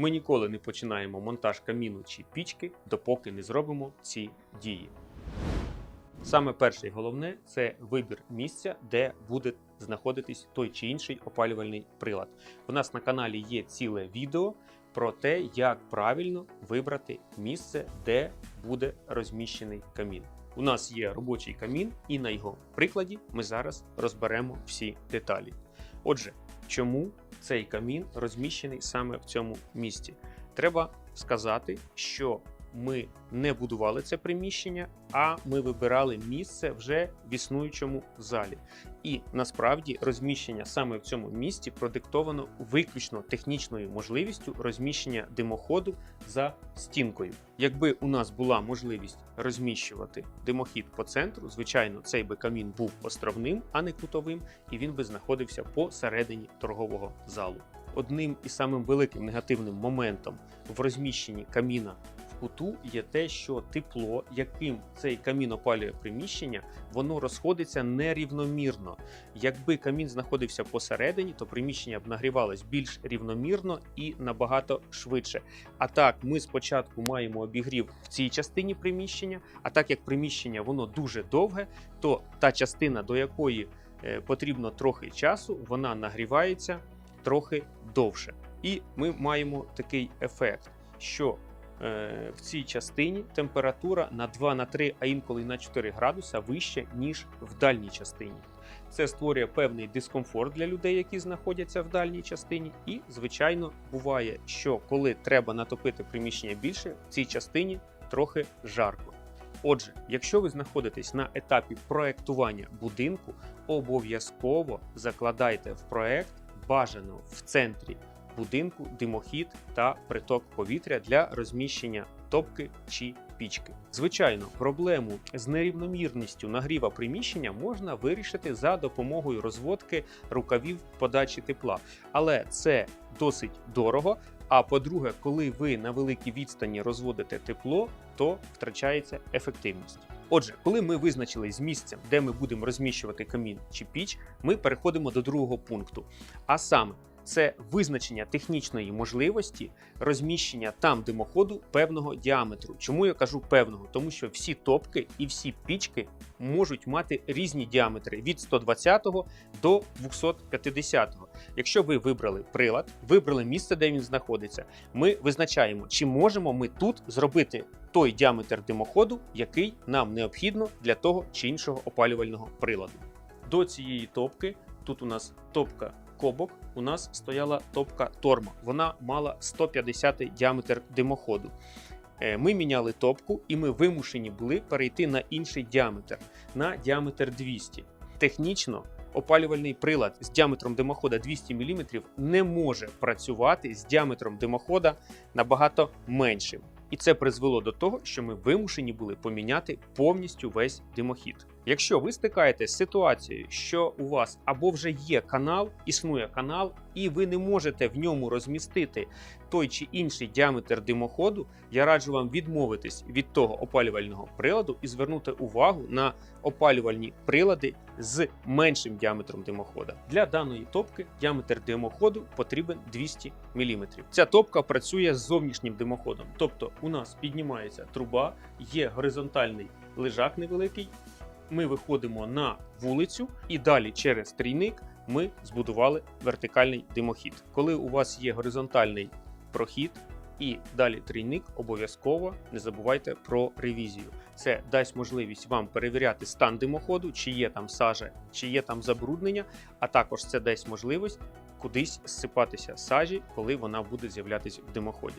Ми ніколи не починаємо монтаж каміну чи пічки, допоки не зробимо ці дії. Саме перше і головне це вибір місця, де буде знаходитись той чи інший опалювальний прилад. У нас на каналі є ціле відео про те, як правильно вибрати місце, де буде розміщений камін. У нас є робочий камін, і на його прикладі ми зараз розберемо всі деталі. Отже, чому цей камін розміщений саме в цьому місці? Треба сказати, що ми не будували це приміщення, а ми вибирали місце вже в існуючому залі. І насправді розміщення саме в цьому місці продиктовано виключно технічною можливістю розміщення димоходу за стінкою. Якби у нас була можливість розміщувати димохід по центру, звичайно, цей би камін був островним, а не кутовим, і він би знаходився посередині торгового залу. Одним і самим великим негативним моментом в розміщенні каміна куту є те, що тепло, яким цей камін опалює приміщення, воно розходиться нерівномірно. Якби камін знаходився посередині, то приміщення б нагрівалось більш рівномірно і набагато швидше. А так, ми спочатку маємо обігрів в цій частині приміщення. А так як приміщення воно дуже довге, то та частина, до якої е, потрібно трохи часу, вона нагрівається трохи довше. І ми маємо такий ефект, що в цій частині температура на 2 на 3, а інколи на 4 градуса вища, ніж в дальній частині. Це створює певний дискомфорт для людей, які знаходяться в дальній частині. І, звичайно, буває, що коли треба натопити приміщення більше, в цій частині трохи жарко. Отже, якщо ви знаходитесь на етапі проектування будинку, обов'язково закладайте в проект бажано в центрі будинку димохід та приток повітря для розміщення топки чи пічки. Звичайно, проблему з нерівномірністю нагріва приміщення можна вирішити за допомогою розводки рукавів подачі тепла, але це досить дорого. А по-друге, коли ви на великій відстані розводите тепло, то втрачається ефективність. Отже, коли ми визначились з місцем, де ми будемо розміщувати камін чи піч, ми переходимо до другого пункту. А саме, це визначення технічної можливості розміщення там димоходу певного діаметру. Чому я кажу певного? Тому що всі топки і всі пічки можуть мати різні діаметри від 120 до 250. Якщо ви вибрали прилад, вибрали місце, де він знаходиться, ми визначаємо, чи можемо ми тут зробити той діаметр димоходу, який нам необхідно для того чи іншого опалювального приладу. До цієї топки тут у нас топка кобок, у нас стояла топка торма. Вона мала 150 діаметр димоходу. Е, Ми міняли топку, і ми вимушені були перейти на інший діаметр на діаметр 200. Технічно опалювальний прилад з діаметром димохода 200 мм не може працювати з діаметром димохода набагато меншим. І це призвело до того, що ми вимушені були поміняти повністю весь димохід. Якщо ви стикаєтесь з ситуацією, що у вас або вже є канал, існує канал, і ви не можете в ньому розмістити той чи інший діаметр димоходу, я раджу вам відмовитись від того опалювального приладу і звернути увагу на опалювальні прилади з меншим діаметром димохода. Для даної топки діаметр димоходу потрібен 200 мм. Ця топка працює з зовнішнім димоходом, тобто у нас піднімається труба, є горизонтальний лежак невеликий. Ми виходимо на вулицю і далі через трійник ми збудували вертикальний димохід. Коли у вас є горизонтальний прохід і далі трійник, обов'язково не забувайте про ревізію. Це дасть можливість вам перевіряти стан димоходу, чи є там сажа, чи є там забруднення, а також це дасть можливість кудись зсипатися сажі, коли вона буде з'являтися в димоході.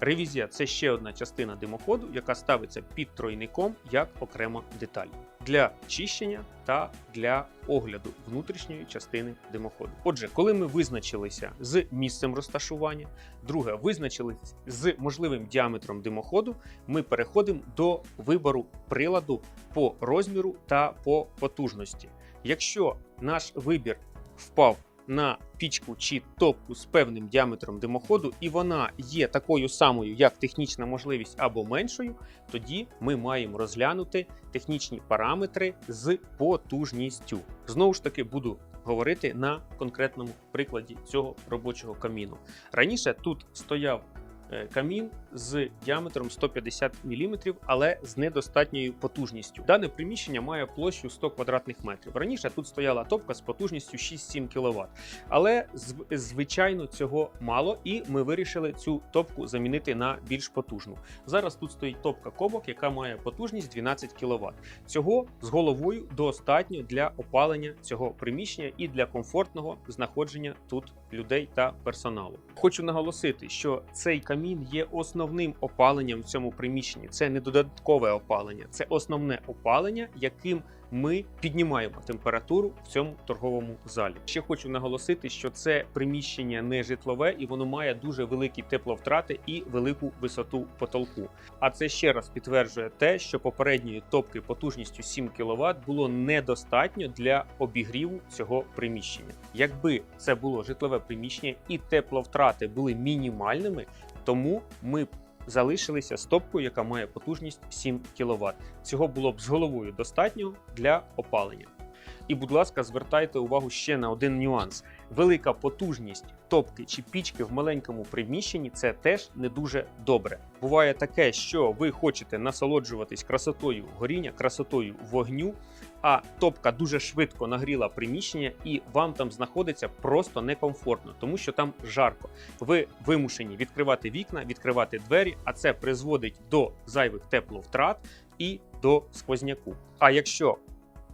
Ревізія це ще одна частина димоходу, яка ставиться під тройником як окрема деталь для чищення та для огляду внутрішньої частини димоходу. Отже, коли ми визначилися з місцем розташування, друге визначились з можливим діаметром димоходу, ми переходимо до вибору приладу по розміру та по потужності. Якщо наш вибір впав на пічку чи топку з певним діаметром димоходу, і вона є такою самою, як технічна можливість або меншою, тоді ми маємо розглянути технічні параметри з потужністю. Знову ж таки, буду говорити на конкретному прикладі цього робочого каміну. Раніше тут стояв камін з діаметром 150 мм, але з недостатньою потужністю. Дане приміщення має площу 100 квадратних метрів. Раніше тут стояла топка з потужністю 6-7 кВт. Але звичайно цього мало, і ми вирішили цю топку замінити на більш потужну. Зараз тут стоїть топка кобок, яка має потужність 12 кВт. Цього з головою достатньо для опалення цього приміщення і для комфортного знаходження тут людей та персоналу. Хочу наголосити, що цей камін є основним опаленням в цьому приміщенні. Це не додаткове опалення, це основне опалення, яким ми піднімаємо температуру в цьому торговому залі. Ще хочу наголосити, що це приміщення не житлове і воно має дуже великі тепловтрати і велику висоту потолку. А це ще раз підтверджує те, що попередньої топки потужністю 7 кВт було недостатньо для обігріву цього приміщення. Якби це було житлове приміщення і тепловтрати були мінімальними, тому ми залишилися з топкою, яка має потужність 7 кВт. Цього було б з головою достатньо для опалення. І, будь ласка, звертайте увагу ще на один нюанс: велика потужність топки чи пічки в маленькому приміщенні це теж не дуже добре. Буває таке, що ви хочете насолоджуватись красотою горіння, красотою вогню, а топка дуже швидко нагріла приміщення, і вам там знаходиться просто некомфортно, тому що там жарко. Ви вимушені відкривати вікна, відкривати двері, а це призводить до зайвих тепловтрат і до сквозняку. А якщо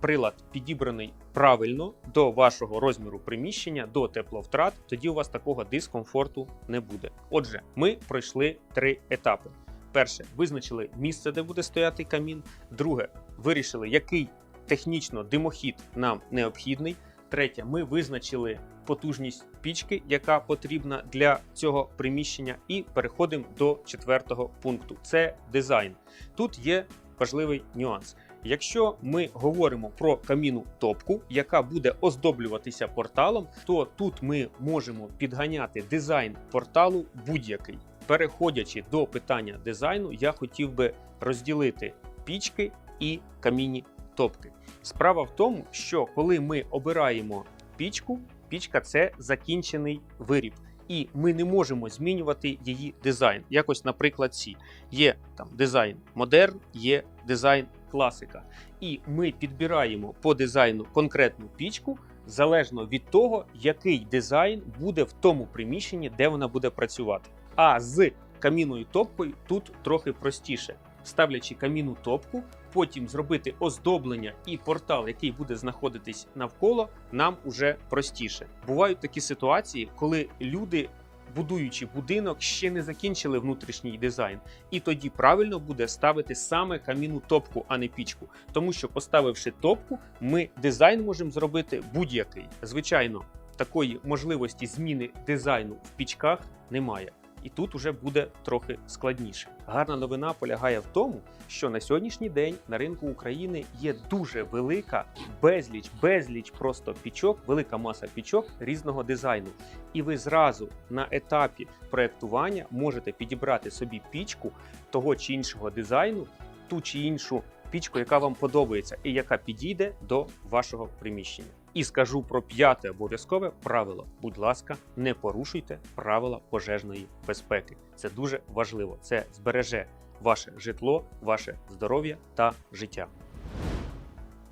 прилад підібраний правильно до вашого розміру приміщення, до тепловтрат, тоді у вас такого дискомфорту не буде. Отже, ми пройшли три етапи. Перше, визначили місце, де буде стояти камін. Друге, вирішили, який технічно димохід нам необхідний. Третє, ми визначили потужність пічки, яка потрібна для цього приміщення, і переходимо до четвертого пункту: це дизайн. Тут є важливий нюанс. Якщо ми говоримо про каміну топку, яка буде оздоблюватися порталом, то тут ми можемо підганяти дизайн порталу будь-який. Переходячи до питання дизайну, я хотів би розділити пічки і камінні топки. Справа в тому, що коли ми обираємо пічку, пічка це закінчений виріб. І ми не можемо змінювати її дизайн. Якось, наприклад, ці є там дизайн модерн, є дизайн класика. І ми підбираємо по дизайну конкретну пічку залежно від того, який дизайн буде в тому приміщенні, де вона буде працювати. А з камінною топкою тут трохи простіше. Ставлячи камінну топку, потім зробити оздоблення і портал, який буде знаходитись навколо, нам уже простіше. Бувають такі ситуації, коли люди, будуючи будинок, ще не закінчили внутрішній дизайн, і тоді правильно буде ставити саме камінну топку, а не пічку. Тому що, поставивши топку, ми дизайн можемо зробити будь-який. Звичайно, такої можливості зміни дизайну в пічках немає. І тут уже буде трохи складніше. Гарна новина полягає в тому, що на сьогоднішній день на ринку України є дуже велика безліч, безліч просто пічок, велика маса пічок різного дизайну. І ви зразу на етапі проектування можете підібрати собі пічку того чи іншого дизайну, ту чи іншу пічку, яка вам подобається, і яка підійде до вашого приміщення. І скажу про п'яте обов'язкове правило: будь ласка, не порушуйте правила пожежної безпеки. Це дуже важливо. Це збереже ваше житло, ваше здоров'я та життя.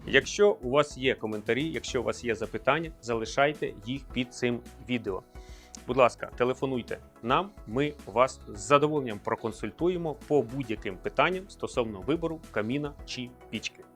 Якщо у вас є коментарі, якщо у вас є запитання, залишайте їх під цим відео. Будь ласка, телефонуйте нам, ми вас з задоволенням проконсультуємо по будь-яким питанням стосовно вибору каміна чи пічки.